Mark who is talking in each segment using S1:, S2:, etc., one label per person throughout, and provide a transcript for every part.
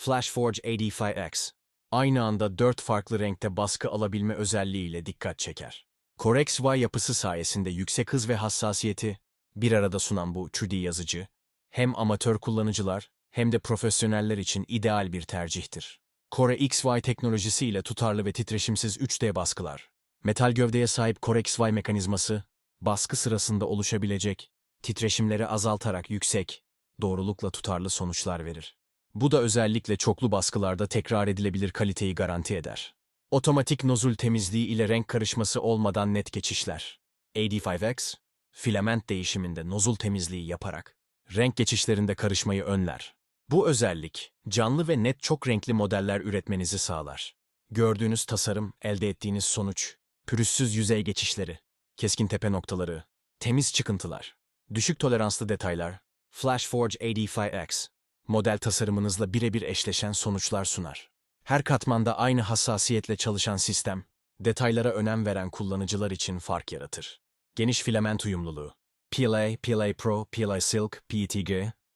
S1: FlashForge AD5X. Aynı anda dört farklı renkte baskı alabilme özelliğiyle dikkat çeker. Corex Y yapısı sayesinde yüksek hız ve hassasiyeti bir arada sunan bu 3D yazıcı, hem amatör kullanıcılar hem de profesyoneller için ideal bir tercihtir. Core XY teknolojisiyle tutarlı ve titreşimsiz 3D baskılar. Metal gövdeye sahip Core XY mekanizması, baskı sırasında oluşabilecek titreşimleri azaltarak yüksek, doğrulukla tutarlı sonuçlar verir. Bu da özellikle çoklu baskılarda tekrar edilebilir kaliteyi garanti eder. Otomatik nozul temizliği ile renk karışması olmadan net geçişler. AD5X, filament değişiminde nozul temizliği yaparak renk geçişlerinde karışmayı önler. Bu özellik, canlı ve net çok renkli modeller üretmenizi sağlar. Gördüğünüz tasarım, elde ettiğiniz sonuç, pürüzsüz yüzey geçişleri, keskin tepe noktaları, temiz çıkıntılar, düşük toleranslı detaylar, FlashForge AD5X, model tasarımınızla birebir eşleşen sonuçlar sunar. Her katmanda aynı hassasiyetle çalışan sistem, detaylara önem veren kullanıcılar için fark yaratır. Geniş filament uyumluluğu, PLA, PLA Pro, PLA Silk, PETG,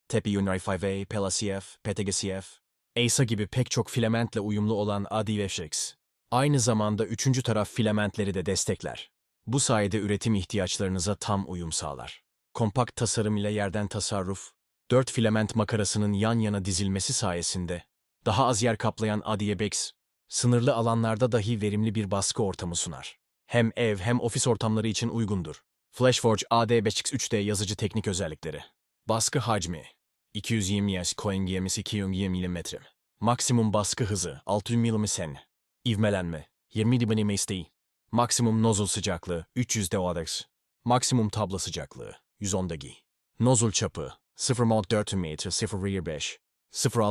S1: TEPI Unry 5A, PLA CF, PETG CF, ASA gibi pek çok filamentle uyumlu olan ADVFX, aynı zamanda üçüncü taraf filamentleri de destekler. Bu sayede üretim ihtiyaçlarınıza tam uyum sağlar. Kompakt tasarım ile yerden tasarruf, dört filament makarasının yan yana dizilmesi sayesinde daha az yer kaplayan ADVX, sınırlı alanlarda dahi verimli bir baskı ortamı sunar. Hem ev hem ofis ortamları için uygundur. FlashForge AD5X3D yazıcı teknik özellikleri. Baskı hacmi 220 S Coingemis 220 mm. Maksimum baskı hızı 600 mm sen. İvmelenme 20 dBm ST. Maksimum nozul sıcaklığı 300 dOAX. Maksimum tablo sıcaklığı 110 degi. Nozul çapı 0.4 m 0.5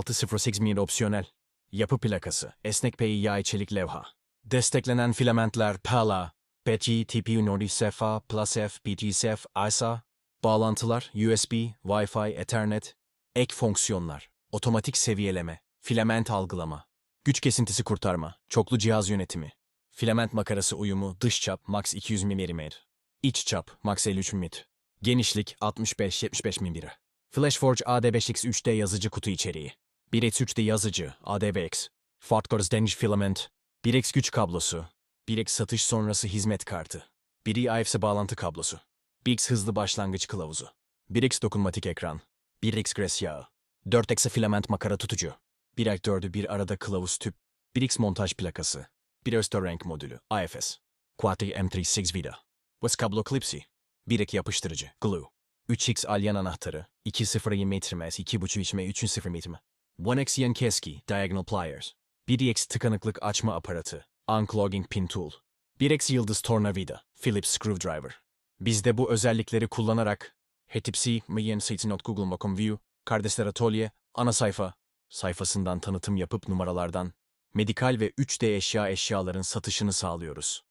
S1: 0608 mm opsiyonel. Yapı plakası. Esnek PI yay çelik levha. Desteklenen filamentler PALA, PETI, TPU Nordic SEFA, PLUS-F, PTSF, ASA, bağlantılar USB, Wi-Fi, Ethernet, ek fonksiyonlar, otomatik seviyeleme, filament algılama, güç kesintisi kurtarma, çoklu cihaz yönetimi, filament makarası uyumu, dış çap max 200 mm, iç çap max 53 mm, genişlik 65-75 mm. FlashForge AD5X3D yazıcı kutu içeriği, 1x3D yazıcı, ADVX, Fartgors Denge filament, 1x güç kablosu, 1x satış sonrası hizmet kartı, 1i IFC bağlantı kablosu, 1x hızlı başlangıç kılavuzu, 1x dokunmatik ekran, 1x gres yağı, 4x filament makara tutucu, 1x 4'ü bir arada kılavuz tüp, 1x montaj plakası, 1 Öster renk modülü, IFS, Quatri M36 vida, West kablo klipsi, 1x yapıştırıcı, glue, 3x alyan anahtarı, 2.0 metremez, 2.5 içme, 3.0 metreme, 1x yan keski, diagonal pliers, 1x tıkanıklık açma aparatı, unclogging pin tool, 1x yıldız tornavida, Phillips screwdriver. Biz de bu özellikleri kullanarak Hetipsi, Miyen Google.com View, Kardeşler Atölye, ana sayfa, sayfasından tanıtım yapıp numaralardan, medikal ve 3D eşya eşyaların satışını sağlıyoruz.